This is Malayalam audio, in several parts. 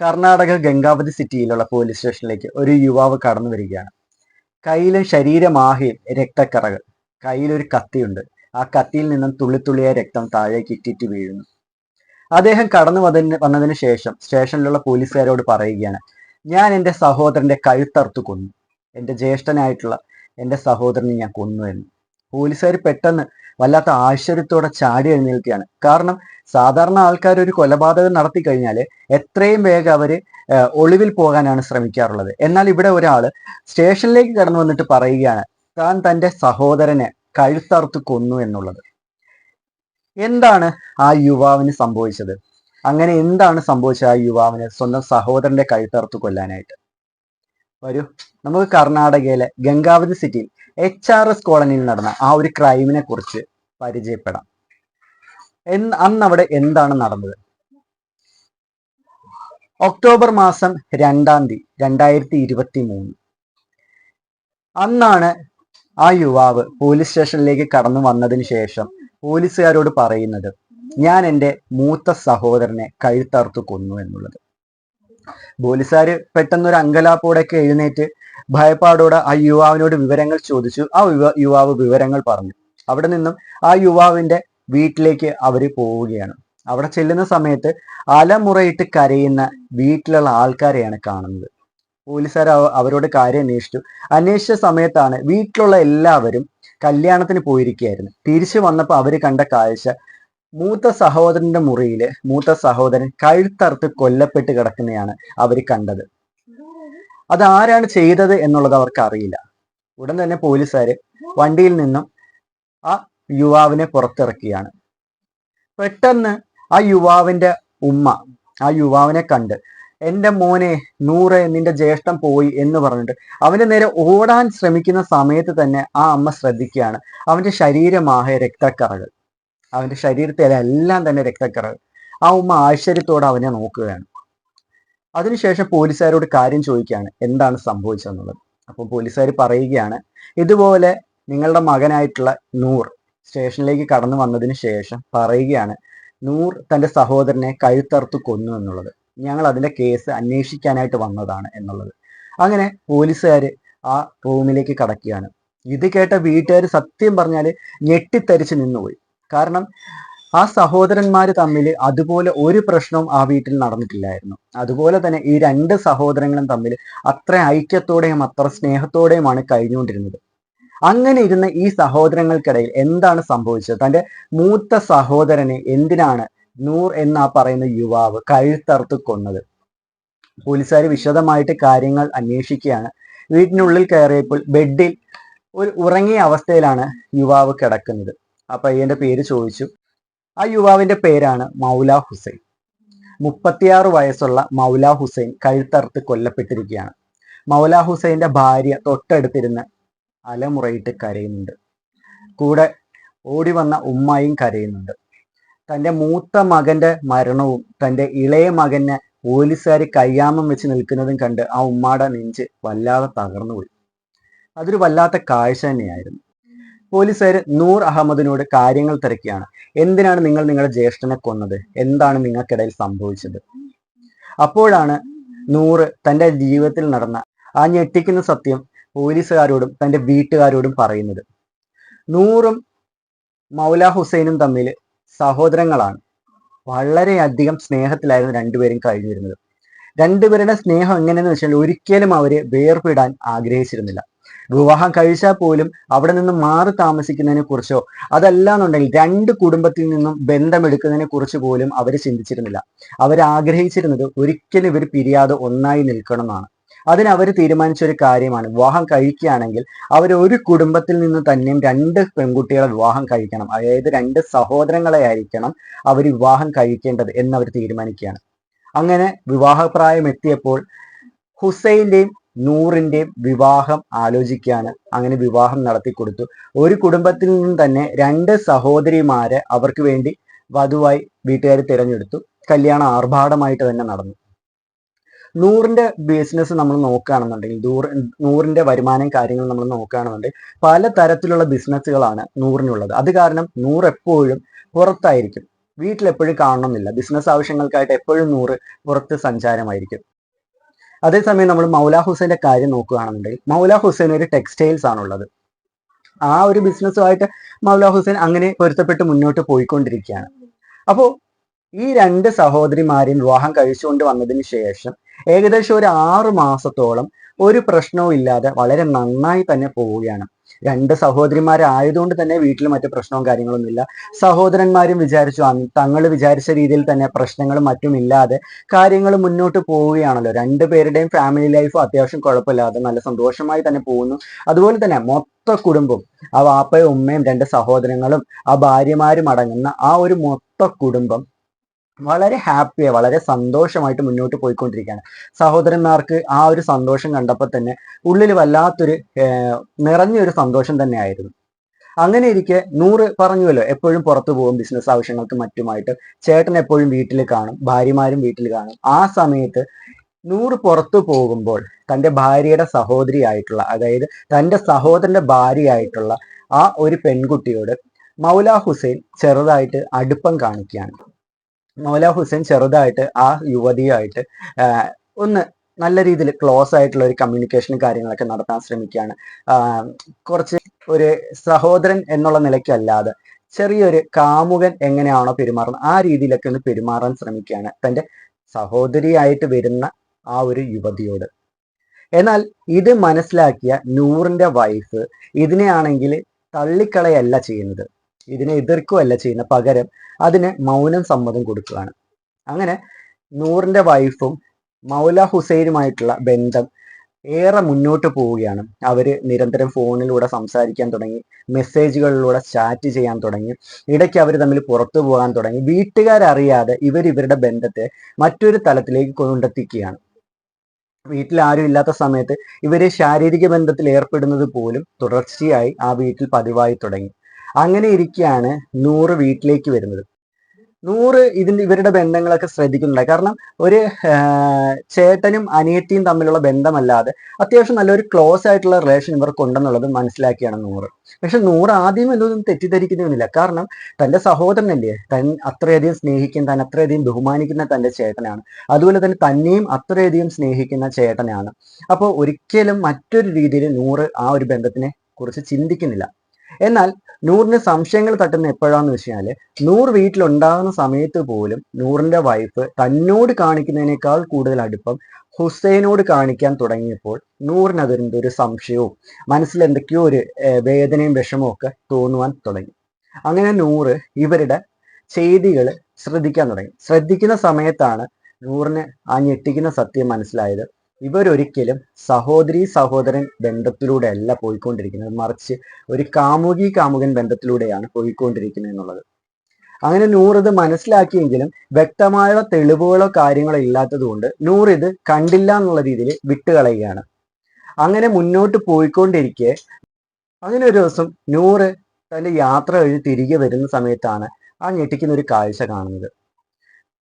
കർണാടക ഗംഗാവതി സിറ്റിയിലുള്ള പോലീസ് സ്റ്റേഷനിലേക്ക് ഒരു യുവാവ് കടന്നു വരികയാണ്. കയ്യിലും ശരീരമാകെയും രക്തക്കറകൾ. കയ്യിലൊരു കത്തിയുണ്ട്. ആ കത്തിയിൽ നിന്നും തുള്ളിത്തുള്ളിയായ രക്തം താഴേക്ക് ഇറ്റിറ്റ് വീഴുന്നു. അദ്ദേഹം കടന്നു വന്നതിന് വന്നതിന് ശേഷം സ്റ്റേഷനിലുള്ള പോലീസുകാരോട് പറയുകയാണ് ഞാൻ എന്റെ സഹോദരന്റെ കഴുത്തറുത്ത് കൊന്നു. എന്റെ ജ്യേഷ്ഠനായിട്ടുള്ള എന്റെ സഹോദരനെ ഞാൻ കൊന്നു എന്ന്. പോലീസുകാർ പെട്ടെന്ന് വല്ലാത്ത ആശ്ചര്യത്തോടെ ചാടി എഴുന്നേൽക്കുകയാണ്. കാരണം സാധാരണ ആൾക്കാർ ഒരു കൊലപാതകം നടത്തി കഴിഞ്ഞാൽ എത്രയും വേഗം അവർ ഒളിവിൽ പോകാനാണ് ശ്രമിക്കാറുള്ളത്. എന്നാൽ ഇവിടെ ഒരാൾ സ്റ്റേഷനിലേക്ക് കടന്നു വന്നിട്ട് പറയുകയാണ് താൻ തന്റെ സഹോദരനെ കഴുത്തറുത്ത് കൊന്നു എന്നുള്ളത്. എന്താണ് ആ യുവാവിന് സംഭവിച്ചത്? അങ്ങനെ എന്താണ് സംഭവിച്ചത് ആ യുവാവിന് സ്വന്തം സഹോദരന്റെ കഴുത്തറുത്ത് കൊല്ലാനായിട്ട്? വരൂ. നമുക്ക് കർണാടകയിലെ ഗംഗാവതി സിറ്റിയിൽ എച്ച് ആർ എസ് കോളനിയിൽ നടന്ന ആ ഒരു ക്രൈമിനെ കുറിച്ച് പരിചയപ്പെടാം. അന്ന് അവിടെ എന്താണ് നടന്നത്? ഒക്ടോബർ മാസം രണ്ടാം തീയതി രണ്ടായിരത്തി ഇരുപത്തി മൂന്ന് അന്നാണ് ആ യുവാവ് പോലീസ് സ്റ്റേഷനിലേക്ക് കടന്നു വന്നതിന് ശേഷം പോലീസുകാരോട് പറയുന്നത് ഞാൻ എന്റെ മൂത്ത സഹോദരനെ കഴുത്തറുത്ത് കൊന്നു എന്നുള്ളത്. പോലീസുകാർ പെട്ടെന്നൊരു അങ്കലാപ്പോടെയൊക്കെ എഴുന്നേറ്റ് ഭയപ്പാടോടെ ആ യുവാവിനോട് വിവരങ്ങൾ ചോദിച്ചു. ആ യുവ യുവാവ് വിവരങ്ങൾ പറഞ്ഞു. അവിടെ നിന്നും ആ യുവാവിന്റെ വീട്ടിലേക്ക് അവർ പോവുകയാണ്. അവിടെ ചെല്ലുന്ന സമയത്ത് അലമുറയിട്ട് കരയുന്ന വീട്ടിലുള്ള ആൾക്കാരെയാണ് കാണുന്നത്. പോലീസുകാർ അവരോട് കാര്യം അന്വേഷിച്ചു. അന്വേഷിച്ച സമയത്താണ് വീട്ടിലുള്ള എല്ലാവരും കല്യാണത്തിന് പോയിരിക്കുകയായിരുന്നു. തിരിച്ചു വന്നപ്പോൾ അവർ കണ്ട കാഴ്ച മൂത്ത സഹോദരന്റെ മുറിയിൽ മൂത്ത സഹോദരൻ കഴുത്തറുത്ത് കൊല്ലപ്പെട്ട് കിടക്കുന്നതാണ് അവർ കണ്ടത്. അത് ആരാണ് ചെയ്തത് എന്നുള്ളത് അവർക്ക് അറിയില്ല. ഉടൻ തന്നെ പോലീസുകാര് വണ്ടിയിൽ നിന്നും ആ യുവാവിനെ പുറത്തിറക്കിയാണ്. പെട്ടെന്ന് ആ യുവാവിന്റെ ഉമ്മ ആ യുവാവിനെ കണ്ട് എന്റെ മോനെ നൂറ് നിന്റെ ജ്യേഷ്ഠം പോയി എന്ന് പറഞ്ഞിട്ട് അവന്റെ നേരെ ഓടാൻ ശ്രമിക്കുന്ന സമയത്ത് തന്നെ ആ അമ്മ ശ്രദ്ധിക്കുകയാണ്. അവന്റെ ശരീരമാകെ രക്തക്കറകൾ. അവന്റെ ശരീരത്തിലെല്ലാം തന്നെ രക്തക്കറ. ആ ഉമ്മ ആശ്ചര്യത്തോടെ അവനെ നോക്കുകയാണ്. അതിനുശേഷം പോലീസുകാരോട് കാര്യം ചോദിക്കുകയാണ് എന്താണ് സംഭവിച്ചതെന്നുള്ളത് അപ്പോൾ പോലീസുകാർ പറയുകയാണ് ഇതുപോലെ നിങ്ങളുടെ മകനായിട്ടുള്ള നൂർ സ്റ്റേഷനിലേക്ക് കടന്നു വന്നതിന് ശേഷം പറയുകയാണ് നൂർ തന്റെ സഹോദരനെ കഴുത്തറുത്ത് കൊന്നു എന്നുള്ളത്. ഞങ്ങൾ അതിന്റെ കേസ് അന്വേഷിക്കാനായിട്ട് വന്നതാണ് എന്നുള്ളത്. അങ്ങനെ പോലീസുകാർ ആ റൂമിലേക്ക് കടക്കുകയാണ്. ഇത് കേട്ട വീട്ടുകാർ സത്യം പറഞ്ഞാൽ ഞെട്ടിത്തരിച്ച് നിന്നുപോയി. കാരണം ആ സഹോദരന്മാർ തമ്മിൽ അതുപോലെ ഒരു പ്രശ്നവും ആ വീട്ടിൽ നടന്നിട്ടില്ലായിരുന്നു. അതുപോലെ തന്നെ ഈ രണ്ട് സഹോദരങ്ങളും തമ്മിൽ അത്ര ഐക്യത്തോടെയും അത്ര സ്നേഹത്തോടെയുമാണ് കഴിഞ്ഞുകൊണ്ടിരുന്നത്. അങ്ങനെ ഇരുന്ന ഈ സഹോദരങ്ങൾക്കിടയിൽ എന്താണ് സംഭവിച്ചത്? തന്റെ മൂത്ത സഹോദരനെ എന്തിനാണ് നൂർ എന്ന പറയുന്ന യുവാവ് കഴുത്തറുത്ത് കൊന്നത്? പോലീസുകാർ വിശദമായിട്ട് കാര്യങ്ങൾ അന്വേഷിക്കുകയാണ്. വീട്ടിനുള്ളിൽ കയറിയപ്പോൾ ബെഡിൽ ഒരു ഉറങ്ങിയ അവസ്ഥയിലാണ് യുവാവ് കിടക്കുന്നത്. ആ പയ്യന്റെ പേര് ചോദിച്ചു. ആ യുവാവിന്റെ പേരാണ് മൗല ഹുസൈൻ. മുപ്പത്തിയാറ് വയസ്സുള്ള മൗല ഹുസൈൻ കഴുത്തറുത്ത് കൊല്ലപ്പെട്ടിരിക്കുകയാണ്. മൗല ഹുസൈന്റെ ഭാര്യ തൊട്ടടുത്തിരുന്ന് അലമുറയിട്ട് കരയുന്നുണ്ട്. കൂടെ ഓടി വന്ന ഉമ്മായും കരയുന്നുണ്ട്. തന്റെ മൂത്ത മകന്റെ മരണവും തന്റെ ഇളയ മകനെ പോലീസുകാർ കയ്യാമം വെച്ച് നിൽക്കുന്നതും കണ്ട് ആ ഉമ്മാടെ നെഞ്ച് വല്ലാതെ തകർന്നുപോയി. അതൊരു വല്ലാത്ത കാഴ്ച തന്നെയായിരുന്നു. പോലീസുകാർ നൂർ അഹമ്മദിനോട് കാര്യങ്ങൾ തിരക്കിയാണ്. എന്തിനാണ് നിങ്ങൾ നിങ്ങളുടെ ജ്യേഷ്ഠനെ കൊന്നത്? എന്താണ് നിങ്ങൾക്കിടയിൽ സംഭവിച്ചത്? അപ്പോഴാണ് നൂറ് തന്റെ ജീവിതത്തിൽ നടന്ന ആ ഞെട്ടിക്കുന്ന സത്യം പോലീസുകാരോടും തന്റെ വീട്ടുകാരോടും പറയുന്നത്. നൂറും മൗല ഹുസൈനും തമ്മിൽ സഹോദരങ്ങളാണ്. വളരെയധികം സ്നേഹത്തിലായിരുന്നു രണ്ടുപേരും കഴിഞ്ഞിരുന്നത്. രണ്ടുപേരുടെ സ്നേഹം എങ്ങനെയെന്ന് വെച്ചാൽ ഒരിക്കലും അവരെ വേർപിടാൻ ആഗ്രഹിച്ചിരുന്നില്ല. വിവാഹം കഴിച്ചാൽ പോലും അവിടെ നിന്ന് മാറി താമസിക്കുന്നതിനെ കുറിച്ചോ അതല്ലാന്നുണ്ടെങ്കിൽ രണ്ട് കുടുംബത്തിൽ നിന്നും ബന്ധമെടുക്കുന്നതിനെ കുറിച്ച് പോലും അവർ ചിന്തിച്ചിരുന്നില്ല. അവർ ആഗ്രഹിച്ചിരുന്നത് ഒരിക്കലും ഇവർ പിരിയാതെ ഒന്നായി നിൽക്കണമെന്നാണ്. അതിന് അവർ തീരുമാനിച്ച ഒരു കാര്യമാണ് വിവാഹം കഴിക്കുകയാണെങ്കിൽ അവർ ഒരു കുടുംബത്തിൽ നിന്ന് തന്നെയും രണ്ട് പെൺകുട്ടികളെ വിവാഹം കഴിക്കണം അതായത് രണ്ട് സഹോദരങ്ങളെ ആയിരിക്കണം അവർ വിവാഹം കഴിക്കേണ്ടത് എന്നവർ തീരുമാനിക്കുകയാണ്. അങ്ങനെ വിവാഹപ്രായം എത്തിയപ്പോൾ ഹുസൈന്റെയും നൂറിന്റെയും വിവാഹം ആലോചിക്കുകയാണ്. അങ്ങനെ വിവാഹം നടത്തി കൊടുത്തു. ഒരു കുടുംബത്തിൽ നിന്നും തന്നെ രണ്ട് സഹോദരിമാരെ അവർക്ക് വേണ്ടി വധുവായി വീട്ടുകാർ തിരഞ്ഞെടുത്തു. കല്യാണം ആർഭാടമായിട്ട് തന്നെ നടന്നു. നൂറിന്റെ ബിസിനസ് നമ്മൾ നോക്കുകയാണെന്നുണ്ടെങ്കിൽ നൂറ് നൂറിന്റെ വരുമാനം കാര്യങ്ങൾ നമ്മൾ നോക്കുകയാണെന്നുണ്ടെങ്കിൽ പല തരത്തിലുള്ള ബിസിനസ്സുകളാണ് നൂറിനുള്ളത്. അത് കാരണം നൂറ് എപ്പോഴും പുറത്തായിരിക്കും. വീട്ടിലെപ്പോഴും കാണണമെന്നില്ല. ബിസിനസ് ആവശ്യങ്ങൾക്കായിട്ട് എപ്പോഴും നൂറ് പുറത്ത് സഞ്ചാരമായിരിക്കും. അതേസമയം നമ്മൾ മൗല ഹുസൈന്റെ കാര്യം നോക്കുകയാണെന്നുണ്ടെങ്കിൽ മൗല ഹുസൈൻ ഒരു ടെക്സ്റ്റൈൽസ് ആണുള്ളത്. ആ ഒരു ബിസിനസ്സുമായിട്ട് മൗല ഹുസൈൻ അങ്ങനെ പൊരുത്തപ്പെട്ട് മുന്നോട്ട് പോയിക്കൊണ്ടിരിക്കുകയാണ്. അപ്പോൾ ഈ രണ്ട് സഹോദരിമാരെയും വിവാഹം കഴിച്ചുകൊണ്ട് വന്നതിന് ശേഷം ഏകദേശം ഒരു ആറു മാസത്തോളം ഒരു പ്രശ്നവും ഇല്ലാതെ വളരെ നന്നായി തന്നെ പോവുകയാണ്. രണ്ട് സഹോദരിമാരായതുകൊണ്ട് തന്നെ വീട്ടിൽ മറ്റു പ്രശ്നവും കാര്യങ്ങളൊന്നും ഇല്ല സഹോദരന്മാരും വിചാരിച്ചു തങ്ങൾ വിചാരിച്ച രീതിയിൽ തന്നെ പ്രശ്നങ്ങളും മറ്റും ഇല്ലാതെ കാര്യങ്ങൾ മുന്നോട്ട് പോവുകയാണല്ലോ. രണ്ടുപേരുടെയും ഫാമിലി ലൈഫ് അത്യാവശ്യം കുഴപ്പമില്ലാതെ നല്ല സന്തോഷമായി തന്നെ പോകുന്നു. അതുപോലെ തന്നെ മൊത്ത കുടുംബം ആ വാപ്പയും ഉമ്മയും രണ്ട് സഹോദരങ്ങളും ആ ഭാര്യമാരും അടങ്ങുന്ന ആ ഒരു മൊത്ത കുടുംബം വളരെ ഹാപ്പിയായി വളരെ സന്തോഷമായിട്ട് മുന്നോട്ട് പോയിക്കൊണ്ടിരിക്കുകയാണ്. സഹോദരന്മാർക്ക് ആ ഒരു സന്തോഷം കണ്ടപ്പോൾ തന്നെ ഉള്ളിൽ വല്ലാത്തൊരു നിറഞ്ഞൊരു സന്തോഷം തന്നെയായിരുന്നു. അങ്ങനെ ഇരിക്കെ നൂറ് പറഞ്ഞുവല്ലോ എപ്പോഴും പുറത്തു പോകും ബിസിനസ് ആവശ്യങ്ങൾക്ക് മറ്റുമായിട്ട്. ചേട്ടൻ എപ്പോഴും വീട്ടിൽ കാണും ഭാര്യമാരും വീട്ടിൽ കാണും. ആ സമയത്ത് നൂറ് പുറത്തു പോകുമ്പോൾ തന്റെ ഭാര്യയുടെ സഹോദരിയായിട്ടുള്ള അതായത് തന്റെ സഹോദരന്റെ ഭാര്യയായിട്ടുള്ള ആ ഒരു പെൺകുട്ടിയോട് മൗല ഹുസൈൻ ചെറുതായിട്ട് അടുപ്പം കാണിക്കുകയാണ്. മൗല ഹുസൈൻ ചെറുതായിട്ട് ആ യുവതിയായിട്ട് ഒന്ന് നല്ല രീതിയിൽ ക്ലോസ് ആയിട്ടുള്ള ഒരു കമ്മ്യൂണിക്കേഷനും കാര്യങ്ങളൊക്കെ നടത്താൻ ശ്രമിക്കുകയാണ്. കുറച്ച് ഒരു സഹോദരൻ എന്നുള്ള നിലയ്ക്കല്ലാതെ ചെറിയൊരു കാമുകൻ എങ്ങനെയാണോ പെരുമാറുന്നത് ആ രീതിയിലൊക്കെ ഒന്ന് പെരുമാറാൻ ശ്രമിക്കുകയാണ് തന്റെ സഹോദരിയായിട്ട് വരുന്ന ആ ഒരു യുവതിയോട്. എന്നാൽ ഇത് മനസ്സിലാക്കിയ നൂറിന്റെ വൈഫ് ഇതിനെയാണെങ്കിൽ തള്ളിക്കളയല്ല ചെയ്യുന്നത്. ഇതിനെ എതിർക്കുകയല്ല ചെയ്യുന്നത്. പകരം അതിന് മൗനം സമ്മതം കൊടുക്കുകയാണ്. അങ്ങനെ നൂറിന്റെ വൈഫും മൗല ഹുസൈനുമായിട്ടുള്ള ബന്ധം ഏറെ മുന്നോട്ട് പോവുകയാണ്. അവർ നിരന്തരം ഫോണിലൂടെ സംസാരിക്കാൻ തുടങ്ങി മെസ്സേജുകളിലൂടെ ചാറ്റ് ചെയ്യാൻ തുടങ്ങി ഇടയ്ക്ക് അവർ തമ്മിൽ പുറത്തു പോകാൻ തുടങ്ങി. വീട്ടുകാരറിയാതെ ഇവർ ഇവരുടെ ബന്ധത്തെ മറ്റൊരു തലത്തിലേക്ക് കൊണ്ടെത്തിക്കുകയാണ്. വീട്ടിൽ ആരും ഇല്ലാത്ത സമയത്ത് ഇവർ ശാരീരിക ബന്ധത്തിൽ ഏർപ്പെടുന്നത് പോലും തുടർച്ചയായി ആ വീട്ടിൽ പതിവായി തുടങ്ങി. അങ്ങനെ ഇരിക്കുകയാണ് നൂറ് വീട്ടിലേക്ക് വരുന്നത്. നൂറ് ഇതിന്റെ ഇവരുടെ ബന്ധങ്ങളൊക്കെ ശ്രദ്ധിക്കുന്നുണ്ട്. കാരണം ഒരു ചേട്ടനും അനിയത്തിയും തമ്മിലുള്ള ബന്ധമല്ലാതെ അത്യാവശ്യം നല്ലൊരു ക്ലോസ് ആയിട്ടുള്ള റിലേഷൻ ഇവർക്ക് ഉണ്ടെന്നുള്ളത് മനസ്സിലാക്കിയാണ് നൂറ്. പക്ഷെ നൂറ് ആദ്യം എന്തൊന്നും തെറ്റിദ്ധരിക്കുന്നില്ല കാരണം തന്റെ സഹോദരനല്ലേ? തൻ അത്രയധികം സ്നേഹിക്കുന്ന താൻ അത്രയധികം ബഹുമാനിക്കുന്ന തന്റെ ചേട്ടനാണ്. അതുപോലെ തന്നെ തന്നെയും അത്രയധികം സ്നേഹിക്കുന്ന ചേട്ടനാണ്. അപ്പോൾ ഒരിക്കലും മറ്റൊരു രീതിയിൽ നൂറ് ആ ഒരു ബന്ധത്തിനെ കുറിച്ച് ചിന്തിക്കുന്നില്ല. എന്നാൽ നൂറിന് സംശയങ്ങൾ തട്ടുന്ന എപ്പോഴാന്ന് വെച്ചാൽ നൂറ് വീട്ടിലുണ്ടാകുന്ന സമയത്ത് പോലും നൂറിന്റെ വൈഫ് തന്നോട് കാണിക്കുന്നതിനേക്കാൾ കൂടുതൽ അടുപ്പം ഹുസൈനോട് കാണിക്കാൻ തുടങ്ങിയപ്പോൾ നൂറിന് ഒരു സംശയവും മനസ്സിൽ എന്തൊക്കെയോ ഒരു വേദനയും വിഷമവും ഒക്കെ തോന്നുവാൻ തുടങ്ങി. അങ്ങനെ നൂറ് ഇവരുടെ ചെയ്തികൾ ശ്രദ്ധിക്കാൻ തുടങ്ങി. ശ്രദ്ധിക്കുന്ന സമയത്താണ് നൂറിന് ആ ഞെട്ടിക്കുന്ന സത്യം മനസ്സിലായത്. ഇവരൊരിക്കലും സഹോദരി സഹോദരൻ ബന്ധത്തിലൂടെ അല്ല പോയിക്കൊണ്ടിരിക്കുന്നത്. മറിച്ച് ഒരു കാമുകി കാമുകൻ ബന്ധത്തിലൂടെയാണ് പോയിക്കൊണ്ടിരിക്കുന്നത് എന്നുള്ളത്. അങ്ങനെ നൂർ ഇത് മനസ്സിലാക്കിയെങ്കിലും വ്യക്തമായ തെളിവുകളോ കാര്യങ്ങളോ ഇല്ലാത്തതുകൊണ്ട് നൂർ ഇത് കണ്ടില്ല എന്നുള്ള രീതിയിൽ വിട്ടുകളയുകയാണ്. അങ്ങനെ മുന്നോട്ട് പോയിക്കൊണ്ടിരിക്കെ അങ്ങനെ ഒരു ദിവസം നൂറ് തന്റെ യാത്ര കഴിഞ്ഞ് തിരികെ വരുന്ന സമയത്താണ് ആ ഞെട്ടിക്കുന്ന ഒരു കാഴ്ച കാണുന്നത്.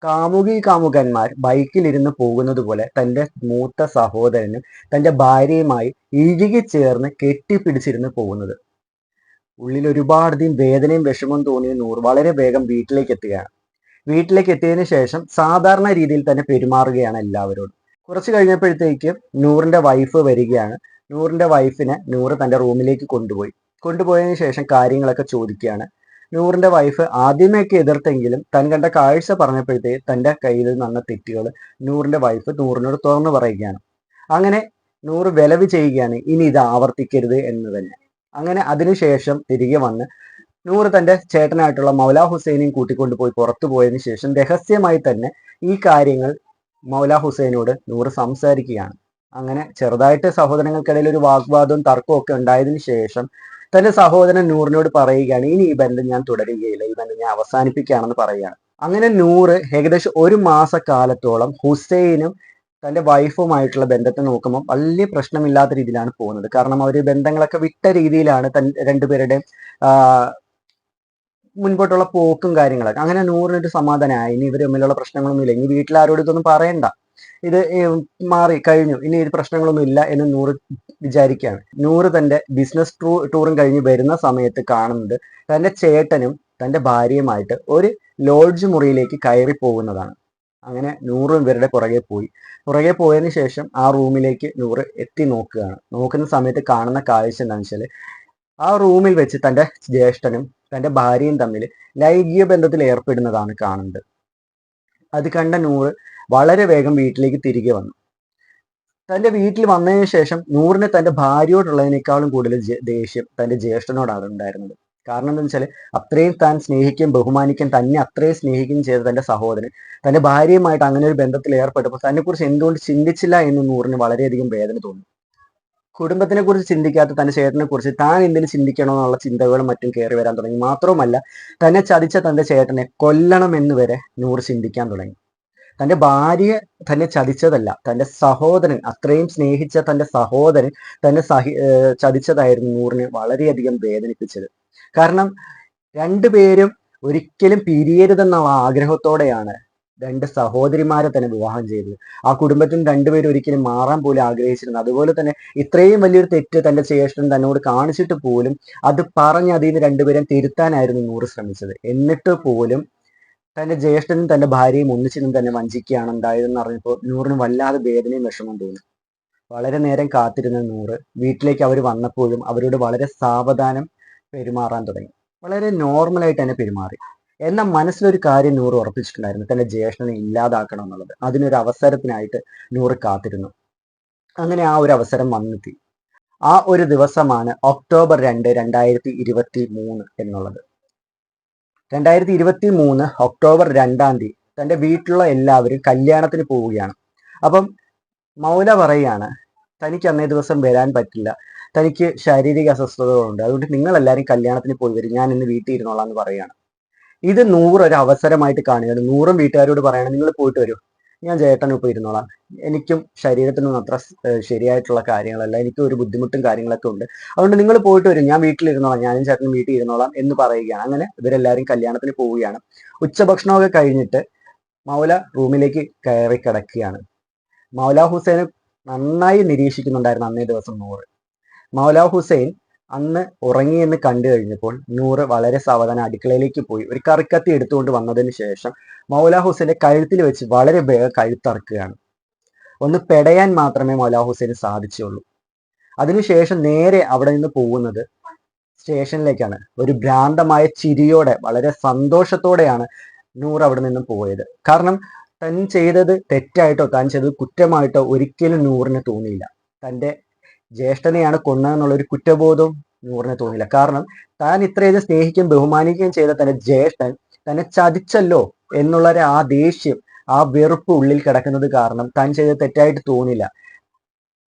കാമുകി കാമുകന്മാർ ബൈക്കിലിരുന്ന് പോകുന്നത് പോലെ തന്റെ മൂത്ത സഹോദരനും തന്റെ ഭാര്യയുമായി ഇഴുകി ചേർന്ന് കെട്ടിപ്പിടിച്ചിരുന്ന് പോകുന്നത്. ഉള്ളിൽ ഒരുപാടധികം വേദനയും വിഷമവും തോന്നിയ നൂർ വളരെ വേഗം വീട്ടിലേക്ക് എത്തുകയാണ്. വീട്ടിലേക്ക് എത്തിയതിനു ശേഷം സാധാരണ രീതിയിൽ തന്നെ പെരുമാറുകയാണ് എല്ലാവരോടും. കുറച്ച് കഴിഞ്ഞപ്പോഴത്തേക്ക് നൂറിന്റെ വൈഫ് വരികയാണ്. നൂറിന്റെ വൈഫിനെ നൂറ് തന്റെ റൂമിലേക്ക് കൊണ്ടുപോയി. കൊണ്ടുപോയതിനു ശേഷം കാര്യങ്ങളൊക്കെ ചോദിക്കുകയാണ്. നൂറിന്റെ വൈഫ് ആദ്യമേയൊക്കെ എതിർത്തെങ്കിലും തൻ കണ്ട കാഴ്ച പറഞ്ഞപ്പോഴത്തേക്ക് തന്റെ കയ്യിൽ നിന്ന തെറ്റുകൾ നൂറിന്റെ വൈഫ് നൂറിനോട് തുറന്നു പറയുകയാണ്. അങ്ങനെ നൂറ് വിലവ് ചെയ്യുകയാണ്. ഇനി ഇത് ആവർത്തിക്കരുത് എന്ന് തന്നെ. അങ്ങനെ അതിനുശേഷം തിരികെ വന്ന് നൂറ് തന്റെ ചേട്ടനായിട്ടുള്ള മൗല ഹുസൈനെയും കൂട്ടിക്കൊണ്ടു പോയി പുറത്തു പോയതിനു ശേഷം രഹസ്യമായി തന്നെ ഈ കാര്യങ്ങൾ മൗല ഹുസൈനോട് നൂറ് സംസാരിക്കുകയാണ്. അങ്ങനെ ചെറുതായിട്ട് സഹോദരങ്ങൾക്കിടയിൽ ഒരു വാഗ്വാദവും തർക്കവും ഒക്കെ ഉണ്ടായതിനു ശേഷം തന്റെ സഹോദരൻ നൂറിനോട് പറയുകയാണ് ഇനി ഈ ബന്ധം ഞാൻ തുടരുകയില്ല ഈ ബന്ധം ഞാൻ അവസാനിപ്പിക്കുകയാണെന്ന് പറയുകയാണ്. അങ്ങനെ നൂറ് ഏകദേശം ഒരു മാസക്കാലത്തോളം ഹുസൈനും തന്റെ വൈഫുമായിട്ടുള്ള ബന്ധത്തെ നോക്കുമ്പോൾ വലിയ പ്രശ്നമില്ലാത്ത രീതിയിലാണ് പോകുന്നത്. കാരണം അവർ ബന്ധങ്ങളൊക്കെ വിട്ട രീതിയിലാണ് തൻ രണ്ടുപേരുടെയും മുൻപോട്ടുള്ള പോക്കും കാര്യങ്ങളൊക്കെ. അങ്ങനെ നൂറിനൊരു സമാധാനമായി. ഇനി ഇവർ തമ്മിലുള്ള പ്രശ്നങ്ങളൊന്നുമില്ല. ഇനി വീട്ടിലാരോടും ഇതൊന്നും പറയണ്ട. ഇത് മാറി കഴിഞ്ഞു. ഇനി ഇത് പ്രശ്നങ്ങളൊന്നും ഇല്ല എന്ന് നൂറ് വിചാരിക്കുകയാണ്. നൂറ് തന്റെ ബിസിനസ് ടൂറും കഴിഞ്ഞ് വരുന്ന സമയത്ത് കാണുന്നത് തന്റെ ചേട്ടനും തന്റെ ഭാര്യയുമായിട്ട് ഒരു ലോഡ്ജ് മുറിയിലേക്ക് കയറി പോകുന്നതാണ്. അങ്ങനെ നൂറും ഇവരുടെ പുറകെ പോയി. പുറകെ പോയതിനു ശേഷം ആ റൂമിലേക്ക് നൂറ് എത്തി നോക്കുകയാണ്. നോക്കുന്ന സമയത്ത് കാണുന്ന കാഴ്ച എന്താണെന്ന് വെച്ചാൽ ആ റൂമിൽ വെച്ച് തന്റെ ജ്യേഷ്ഠനും തന്റെ ഭാര്യയും തമ്മിൽ ലൈംഗിക ബന്ധത്തിൽ ഏർപ്പെടുന്നതാണ് കാണുന്നത്. അത് കണ്ട നൂറ് വളരെ വേഗം വീട്ടിലേക്ക് തിരികെ വന്നു. തന്റെ വീട്ടിൽ വന്നതിന് ശേഷം നൂറിന് തന്റെ ഭാര്യയോടുള്ളതിനേക്കാളും കൂടുതൽ ദേഷ്യം തന്റെ ജ്യേഷ്ഠനോടാണ് ഉണ്ടായിരുന്നത്. കാരണം എന്താ വെച്ചാൽ അത്രയും താൻ സ്നേഹിക്കുകയും ബഹുമാനിക്കുകയും തന്നെ അത്രയും സ്നേഹിക്കുകയും ചെയ്ത തന്റെ സഹോദരൻ തന്റെ ഭാര്യയുമായിട്ട് അങ്ങനെ ഒരു ബന്ധത്തിൽ ഏർപ്പെട്ടപ്പോൾ തന്നെ കുറിച്ച് എന്തുകൊണ്ട് ചിന്തിച്ചില്ല എന്ന് നൂറിന് വളരെയധികം വേദന തോന്നി. കുടുംബത്തിനെ കുറിച്ച് ചിന്തിക്കാത്ത തന്റെ ചേട്ടനെ കുറിച്ച് താൻ എന്തിനു ചിന്തിക്കണമെന്നുള്ള ചിന്തകളും മറ്റും കയറി വരാൻ തുടങ്ങി. മാത്രവുമല്ല തന്നെ ചതിച്ച തന്റെ ചേട്ടനെ കൊല്ലണമെന്ന് വരെ നൂറ് ചിന്തിക്കാൻ തുടങ്ങി. തന്റെ ഭാര്യയെ തന്നെ ചതിച്ചതല്ല തന്റെ സഹോദരൻ അത്രയും സ്നേഹിച്ച തന്റെ സഹോദരൻ തന്നെ സഹി ചതിച്ചതായിരുന്നു നൂറിനെ വളരെയധികം വേദനിപ്പിച്ചത്. കാരണം രണ്ടുപേരും ഒരിക്കലും പിരിയരുതെന്നുള്ള ആഗ്രഹത്തോടെയാണ് രണ്ട് സഹോദരിമാരെ തന്നെ വിവാഹം ചെയ്തത്. ആ കുടുംബത്തിന് രണ്ടുപേരും ഒരിക്കലും മാറാൻ പോലും ആഗ്രഹിച്ചിരുന്നു അതുപോലെ തന്നെ ഇത്രയും വലിയൊരു തെറ്റ് തന്റെ ചേഷ്ടൻ തന്നോട് കാണിച്ചിട്ട് പോലും അത് പറഞ്ഞ് അതിൽ നിന്ന് രണ്ടുപേരും തിരുത്താനായിരുന്നു നൂറ് ശ്രമിച്ചത്. എന്നിട്ട് പോലും തന്റെ ജ്യേഷ്ഠനും തന്റെ ഭാര്യയും ഒന്നിച്ചിരുന്ന് തന്നെ വഞ്ചിക്കുകയാണ് ഉണ്ടായതെന്ന് അറിഞ്ഞപ്പോൾ നൂറിന് വല്ലാതെ വേദനയും വിഷമം തോന്നി. വളരെ നേരം കാത്തിരുന്ന നൂറ് വീട്ടിലേക്ക് അവർ വന്നപ്പോഴും അവരോട് വളരെ സാവധാനം പെരുമാറാൻ തുടങ്ങി. വളരെ നോർമലായിട്ട് തന്നെ പെരുമാറി. എന്നാൽ മനസ്സിലൊരു കാര്യം നൂറ് ഉറപ്പിച്ചിട്ടുണ്ടായിരുന്നു. തന്റെ ജ്യേഷ്ഠനെ ഇല്ലാതാക്കണം എന്നുള്ളത്. അതിനൊരു അവസരത്തിനായിട്ട് നൂറ് കാത്തിരുന്നു. അങ്ങനെ ആ ഒരു അവസരം വന്നെത്തി. ആ ഒരു ദിവസമാണ് ഒക്ടോബർ രണ്ട് രണ്ടായിരത്തി ഇരുപത്തി മൂന്ന് എന്നുള്ളത്. രണ്ടായിരത്തി ഇരുപത്തി മൂന്ന് ഒക്ടോബർ രണ്ടാം തീയതി തന്റെ വീട്ടിലുള്ള എല്ലാവരും കല്യാണത്തിന് പോവുകയാണ്. അപ്പം മൗല പറയാണ് തനിക്ക് അന്നേ ദിവസം വരാൻ പറ്റില്ല. തനിക്ക് ശാരീരിക അസ്വസ്ഥതകളുണ്ട്. അതുകൊണ്ട് നിങ്ങൾ എല്ലാവരും കല്യാണത്തിന് പോയി വരും ഞാൻ ഇന്ന് വീട്ടിൽ ഇരുന്നോളാം എന്ന് പറയാണ്. ഇത് നൂറ് ഒരു അവസരമായിട്ട് കാണുകയാണ്. നൂറും വീട്ടുകാരോട് പറയണം നിങ്ങൾ പോയിട്ട് വരൂ. ഞാൻ ചേട്ടനൊപ്പം ഇരുന്നോളാം. എനിക്കും ശരീരത്തിനൊന്നും അത്ര ശരിയായിട്ടുള്ള കാര്യങ്ങളല്ല. എനിക്ക് ഒരു ബുദ്ധിമുട്ടും കാര്യങ്ങളൊക്കെ ഉണ്ട്. അതുകൊണ്ട് നിങ്ങൾ പോയിട്ട് വരും. ഞാൻ വീട്ടിൽ ഇരുന്നോളാം ഞാനും ചേട്ടനും വീട്ടിൽ ഇരുന്നോളാം എന്ന് പറയുകയാണ്. അങ്ങനെ ഇവരെല്ലാവരും കല്യാണത്തിന് പോവുകയാണ്. ഉച്ചഭക്ഷണമൊക്കെ കഴിഞ്ഞിട്ട് മൗല റൂമിലേക്ക് കയറി കിടക്കുകയാണ്. മൗല ഹുസൈനെ നന്നായി നിരീക്ഷിക്കുന്നുണ്ടായിരുന്നു അന്നേ ദിവസം നൂറ്. മൗല ഹുസൈൻ അന്ന് ഉറങ്ങിയെന്ന് കണ്ടു കഴിഞ്ഞപ്പോൾ നൂറ് വളരെ സാവധാനം അടുക്കളയിലേക്ക് പോയി. ഒരു കറിക്കത്തി എടുത്തുകൊണ്ട് വന്നതിന് ശേഷം മൗല ഹുസൈന്റെ കഴുത്തിൽ വെച്ച് വളരെ വേഗം കഴുത്തറക്കുകയാണ്. ഒന്ന് പെടയാൻ മാത്രമേ മൗല ഹുസൈന് സാധിച്ചുള്ളൂ. അതിനുശേഷം നേരെ അവിടെ നിന്ന് പോകുന്നത് സ്റ്റേഷനിലേക്കാണ്. ഒരു ഭ്രാന്തമായ ചിരിയോടെ വളരെ സന്തോഷത്തോടെയാണ് നൂർ അവിടെ നിന്നും പോയത്. കാരണം താൻ ചെയ്തത് തെറ്റായിട്ടോ താൻ ചെയ്തത് കുറ്റമായിട്ടോ ഒരിക്കലും നൂറിന് തോന്നിയില്ല. തന്റെ ജ്യേഷ്ഠനെയാണ് കൊന്നതെന്നുള്ള ഒരു കുറ്റബോധം നൂറിന് തോന്നില്ല. കാരണം താൻ ഇത്രയധികം സ്നേഹിക്കുകയും ബഹുമാനിക്കുകയും ചെയ്ത തന്റെ ജ്യേഷ്ഠൻ തന്നെ ചതിച്ചല്ലോ എന്നുള്ള ആ ദേഷ്യം ആ വെറുപ്പ് ഉള്ളിൽ കിടക്കുന്നത് കാരണം താൻ ചെയ്ത തെറ്റായിട്ട് തോന്നില്ല.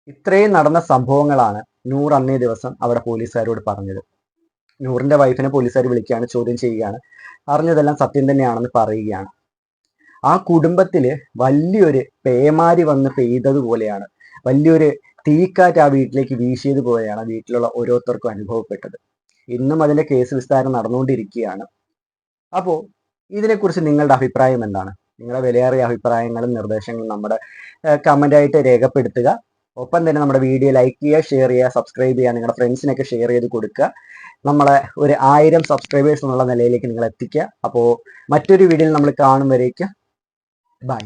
ഇത്രയും നടന്ന സംഭവങ്ങളാണ് നൂർ അന്നേ ദിവസം അവിടെ പോലീസുകാരോട് പറഞ്ഞത്. നൂറിന്റെ വൈഫിനെ പോലീസുകാർ വിളിക്കുകയാണ് ചോദ്യം ചെയ്യുകയാണ് അറിഞ്ഞതെല്ലാം സത്യം തന്നെയാണെന്ന് പറയുകയാണ്. ആ കുടുംബത്തിൽ വലിയൊരു പേമാരി വന്ന് പെയ്തതുപോലെയാണ്. വലിയൊരു തീക്കാറ്റ് ആ വീട്ടിലേക്ക് വീശിയത് പോലെയാണ് വീട്ടിലുള്ള ഓരോരുത്തർക്കും അനുഭവപ്പെട്ടത്. ഇന്നും അതിന്റെ കേസ് വിസ്താരം നടന്നുകൊണ്ടിരിക്കുകയാണ്. അപ്പോൾ ഇതിനെക്കുറിച്ച് നിങ്ങളുടെ അഭിപ്രായം എന്താണ്? നിങ്ങളുടെ വിലയേറിയ അഭിപ്രായങ്ങളും നിർദ്ദേശങ്ങളും നമ്മുടെ കമന്റ് ആയിട്ട് രേഖപ്പെടുത്തുക. ഒപ്പം തന്നെ നമ്മുടെ വീഡിയോ ലൈക്ക് ചെയ്യുക ഷെയർ ചെയ്യുക സബ്സ്ക്രൈബ് ചെയ്യുക നിങ്ങളുടെ ഫ്രണ്ട്സിനൊക്കെ ഷെയർ ചെയ്ത് കൊടുക്കുക. നമ്മളെ ഒരു ആയിരം സബ്സ്ക്രൈബേഴ്സ് എന്നുള്ള നിലയിലേക്ക് നിങ്ങൾ എത്തിക്കുക അപ്പോൾ മറ്റൊരു വീഡിയോയിൽ നമ്മൾ കാണും വരേക്കും ബൈ